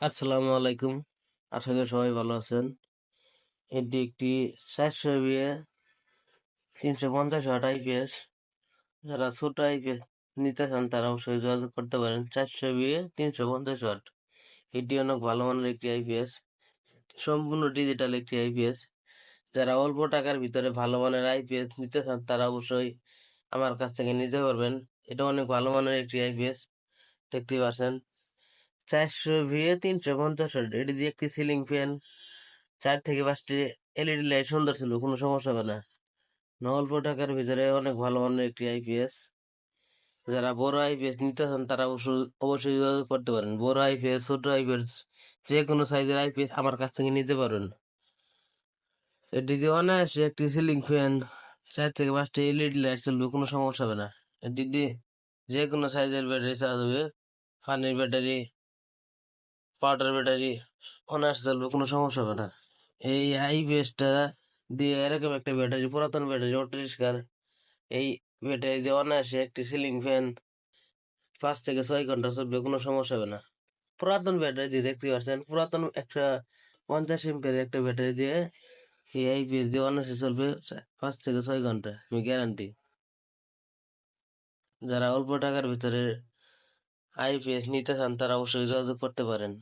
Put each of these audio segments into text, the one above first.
আসসালামু আলাইকুম। আশা করি সবাই ভালো আছেন। এটি একটি চারশো বিয়ে, তিনশো পঞ্চাশ ওয়াট আইপিএস যারা ছোট আইপিএস নিতে চান, তারা অবশ্যই যোগাযোগ করতে পারেন। চারশো বিয়ে, তিনশো পঞ্চাশ ওয়াট। এটি অনেক ভালো মানের একটি আইপিএস সম্পূর্ণ ডিজিটাল একটি আইপিএস যারা অল্প টাকার ভিতরে ভালো মানের আইপিএস নিতে চান, তারা অবশ্যই আমার কাছ থেকে নিতে পারবেন। এটা অনেক ভালো মানের একটি আইপিএস দেখতে পাচ্ছেন। চারশো ভিএ তিনশো পঞ্চাশ এটি দিয়ে একটি সিলিং ফ্যান চার থেকে পাঁচটি এলইডি লাইট সুন্দর ছিল, কোনো সমস্যা হবে না। অল্প টাকার ভিতরে অনেক ভালো মানের একটি আইপিএস যারা বড় আইপিএস নিতে চান তারা অবশ্যই যোগাযোগ করতে পারেন। বড় আইপিএস ছোট আইপিএস যে কোনো সাইজের আইপিএস আমার কাছ থেকে নিতে পারেন এটি দিয়ে অনায়াসে একটি সিলিং ফ্যান চার থেকে পাঁচটি এলইডি লাইট চলবে, কোনো সমস্যা হবে না। এটি দিয়ে যে কোনো সাইজের ব্যাটারি চার্জ হবে পানির ব্যাটারি পাউডার ব্যাটারি অনায়াসে চলবে, কোনো সমস্যা হবে না। এই আইপিএসটা দিয়ে এরকম একটা ব্যাটারি, পুরাতন ব্যাটারি অটো রিক্সার এই ব্যাটারি দিয়ে অনায়াসে একটি সিলিং ফ্যান পাঁচ থেকে ছয় ঘণ্টা চলবে, কোনো সমস্যা হবে না। পুরাতন ব্যাটারি দিয়ে দেখতে পাচ্ছেন, পুরাতন একটা পঞ্চাশ এমপের একটা ব্যাটারি দিয়ে এই আই আইপিএস দিয়ে অনায়াসে চলবে পাঁচ থেকে ছয় ঘণ্টা, আমি গ্যারান্টি যারা অল্প টাকার ভিতরে আইপিএস নিতে চান, তারা অবশ্যই যোগাযোগ করতে পারেন।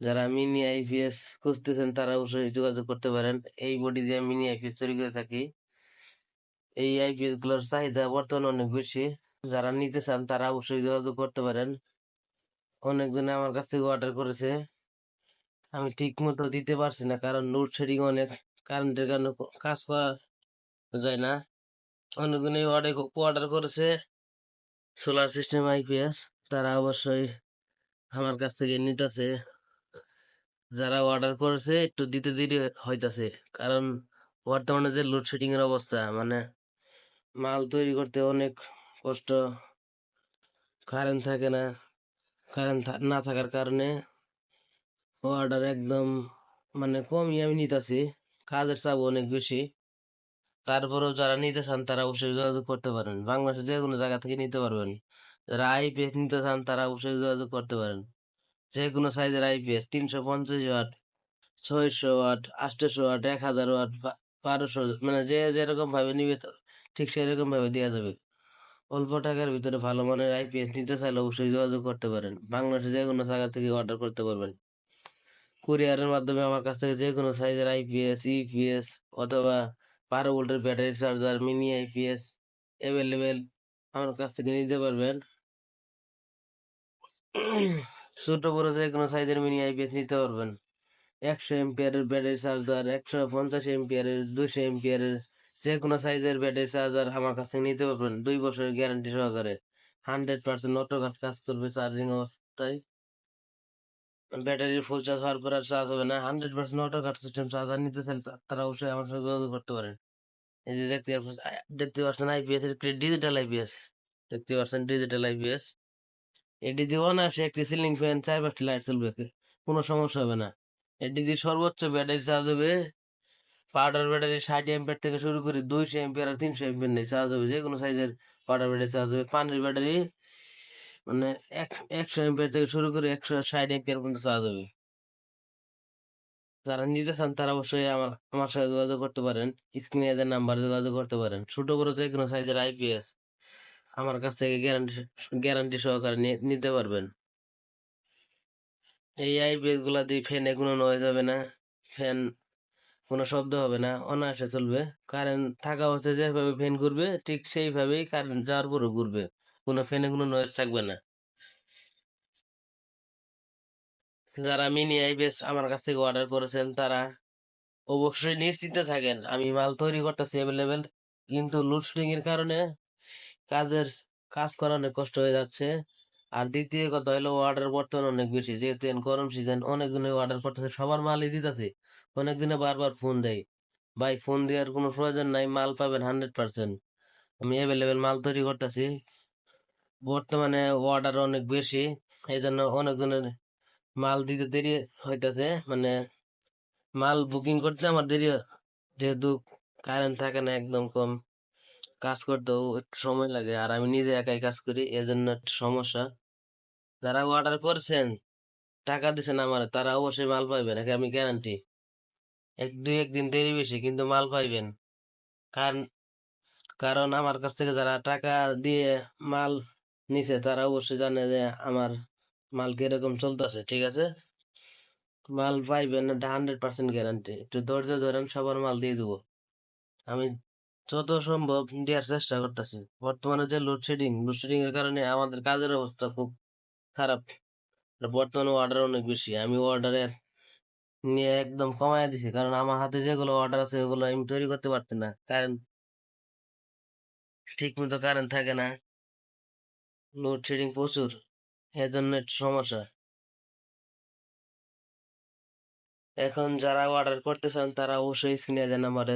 যারা মিনি আইপিএস খুঁজতেছেন, তারা অবশ্যই যোগাযোগ করতে পারেন। এই বডি দিয়ে মিনি আইপিএস তৈরি করে থাকি। এই আইপিএসগুলোর চাহিদা বর্তমানে অনেক বেশি। যারা নিতে চান, তারা অবশ্যই যোগাযোগ করতে পারেন। অনেকজনে আমার কাছ থেকে অর্ডার করেছে। আমি ঠিক মতো দিতে পারছি না, কারণ লোডশেডিং অনেক কারেন্টের কারণে কাজ করা যায় না। অনেকজনে অর্ডার অর্ডার করেছে সোলার সিস্টেম আইপিএস তারা অবশ্যই আমার কাছ থেকে নিতেছে। যারা অর্ডার করেছে, একটু দিতে দেরি হইতাছে। কারণ বর্তমানে যে লোডশেডিং এর অবস্থা মানে মাল তৈরি করতে অনেক কষ্ট। কারেন্ট থাকে না। কারেন্ট না থাকার কারণে অর্ডার একদম মানে কমই আমি নিতেছি। কাজের চাপ অনেক বেশি। তারপরেও যারা নিতে চান, তারা অবশ্যই যোগাযোগ করতে পারেন। বাংলাদেশের যে কোনো জায়গা থেকে নিতে পারবেন। যারা আইপিএস নিতে চান, তারা অবশ্যই যোগাযোগ করতে পারেন। যে কোনো সাইজের আইপিএস তিনশো পঞ্চাশ ওয়াট, ছয়শো ওয়াট আটশোশো ওয়াট, এক হাজার ওয়াট বারোশো মানে যে যেরকম ভাবে নিবে ঠিক সেরকম ভাবে দেওয়া যাবে। অল্প টাকার ভিতরে ভালো মানের আইপিএস নিতে চাইলে অবশ্যই যোগাযোগ করতে পারেন। বাংলাদেশে যে কোনো জায়গা থেকে অর্ডার করতে পারবেন। কুরিয়ারের মাধ্যমে আমার কাছ থেকে যে কোনো সাইজের আইপিএস ইপিএস অথবা বারো ভোল্টের battery charger, mini IPS available আমার কাছ থেকে নিতে পারবেন। ছোট বড় যে কোনো সাইজের মিনি আইপিএস নিতে পারবেন। একশো এমপিয়ারের ব্যাটারি চার্জার একশো পঞ্চাশ এমপিয়ারের দুশো এমপিয়ারের যে কোনো সাইজের ব্যাটারি চার্জার আমার কাছ থেকে নিতে পারবেন। দুই বছরের গ্যারান্টি সহকারে। হান্ড্রেড পার্সেন্ট অটো কাজ করবে চার্জিং অবস্থায়। ব্যাটারি ফুল চার্জ হওয়ার পর আর চার্জ হবে না। Hundred percent auto cut system charger নিতে চাইলে তারা অবশ্যই আমার সাথে যোগাযোগ করতে পারেন। এই যে দেখতে দেখতে পাচ্ছেন আইপিএস ডিজিটাল আইপিএস দেখতে পাচ্ছেন ডিজিটাল আইপিএস এটি দিয়ে অনায়াসে একটি সিলিং ফ্যান চার পাঁচটি লাইট চলবে। কোনো সমস্যা হবে না। এটি দিয়ে সর্বোচ্চ ব্যাটারি চার্জ হবে। পাউডার ব্যাটারি ষাট এম্পিয়ার থেকে শুরু করে দুইশো এম্পিয়ার আর তিনশো এম্পিয়ার নিয়ে চার্জ হবে। যে কোনো সাইজের পাউডার ব্যাটারি চার্জ হবে। পানির ব্যাটারি মানে এক, একশো এম্পিয়ার থেকে শুরু করে একশো ষাট এম্পিয়ার পর্যন্ত চার্জ হবে। যারা নিতে চান তারা অবশ্যই আমার আমার সাথে যোগাযোগ করতে পারেন। স্ক্রিনে এদের নাম্বার যোগাযোগ করতে পারেন। ছোট বড় যে কোনো সাইজের আইপিএস আমার কাছ থেকে গ্যারান্টি গ্যারান্টি সহকারে নিতে পারবেন। এই আইপিএসগুলা দিয়ে ফ্যানে কোনো নয় যাবে না ফ্যান কোনো শব্দ হবে না, অনায়াসে চলবে। কারেন্ট থাকা অবস্থায় যেভাবে ফ্যান ঘুরবে, ঠিক সেইভাবেই কারেন্ট যাওয়ার পরও ঘুরবে। কোনো ফ্যানে কোনো নয়েজ থাকবে না। যারা মিনি আইপিএস আমার কাছ থেকে অর্ডার করেছেন, তারা অবশ্যই নিশ্চিন্তে থাকেন। আমি মাল তৈরি করতেছি অ্যাভেলেবেল কিন্তু লোডশেডিং এর কারণে কাজের কাজ করা অনেক কষ্ট হয়ে যাচ্ছে। আর দ্বিতীয় কথা হলো অর্ডার বর্তমানে অনেক বেশি। যেহেতু গরম সিজন অনেক দিনে অর্ডার করতেছে। সবার মালই দিতেছে। অনেক দিনে বারবার ফোন দেয়। ভাই ফোন দেওয়ার কোনো প্রয়োজন নাই, মাল পাবেন হান্ড্রেড পার্সেন্ট আমি অ্যাভেলেবেল মাল তৈরি করতেছি। বর্তমানে অর্ডার অনেক বেশি। এই জন্য অনেকজনের মাল দিতে দেরি হইতাছে। মানে মাল বুকিং করতে আমার দেরি। যেহেতু কারেন্ট থাকে না একদম কম। কাজ করতেও একটু সময় লাগে আর আমি নিজে একাই কাজ করি, এজন্য একটু সমস্যা। যারা অর্ডার করছেন, টাকা দিছেন আমার, তারা অবশ্যই মাল পাইবেন, একে আমি গ্যারান্টি এক, দুই, একদিন দেরি বেশি, কিন্তু মাল পাইবেন। কারণ কারণ আমার কাছ থেকে যারা টাকা দিয়ে মাল নিছে, তারা অবশ্যই জানে যে আমার মাল কীরকম চলতেছে, ঠিক আছে? মাল পাইবেন হান্ড্রেড পার্সেন্ট গ্যারান্টি একটু ধৈর্য ধরেন, সবার মাল দিয়ে দেবো। আমি যত সম্ভব দেওয়ার চেষ্টা করতেছি। বর্তমানে যে লোডশেডিং লোডশেডিং এর কারণে আমাদের কাজের অবস্থা খুব খারাপ। বর্তমানে অর্ডার অনেক বেশি। আমি অর্ডারের নিয়ে একদম কমায় দিছি। কারণ আমার হাতে যেগুলো অর্ডার আছে, ওগুলো আমি তৈরি করতে পারছি না। কারণ ঠিক মতো কারেন্ট থাকে না। লোডশেডিং প্রচুর। এর জন্য একটু সমস্যা। এখন যারা অর্ডার করতে চান তারা অবশ্যই স্ক্রিনে দেন নাম্বারে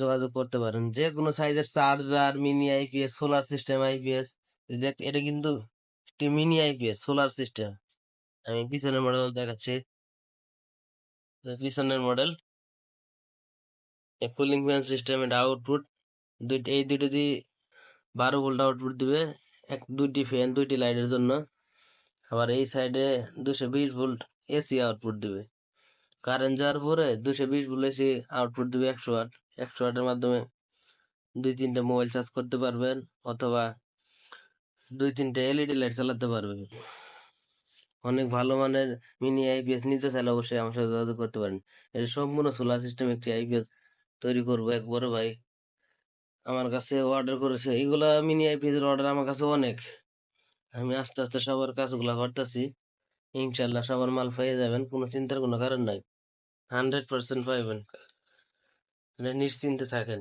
যোগাযোগ করতে পারেন। যে কোনো সাইজের charger mini IPS solar system IPS এটা কিন্তু একটি মিনি আইপিএস সোলার সিস্টেম আমি পিছনের মডেল দেখাচ্ছি। পিছনের মডেল কুলিং ফ্যান সিস্টেম এটা আউটপুট দুইটি এই দুইটি দিয়ে বারো ভোল্ট আউটপুট দিবে, এক, দুইটি ফ্যান দুইটি লাইটের জন্য। আবার এই সাইডে দুশো বিশ ভোল্ট এসি আউটপুট দিবে। কারেন্ট যাওয়ার পরে দুশো বিশ এসি আউটপুট দিবে একশো ওয়াট একশো ওয়াটের মাধ্যমে দুই তিনটে মোবাইল চার্জ করতে পারবেন অথবা দুই তিনটে এলইডি লাইট চালাতে পারবেন। অনেক ভালো মানের মিনি আইপিএস নিতে চাইলে অবশ্যই আমার সাথে যোগাযোগ করতে পারেন। এটা সম্পূর্ণ সোলার সিস্টেম একটি আইপিএস তৈরি করব এক বড় ভাই। আমার কাছে অর্ডার করেছে। এইগুলা মিনি আইপিএস অর্ডার আমার কাছে অনেক। আমি আস্তে আস্তে সবার কাজগুলা করতেছি। ইনশাল্লাহ সবার মাল পেয়ে যাবেন, কোনো চিন্তার কোনো কারণ নাই। হান্ড্রেড পার্সেন্ট পাইবেন। নিশ্চিন্তে থাকেন।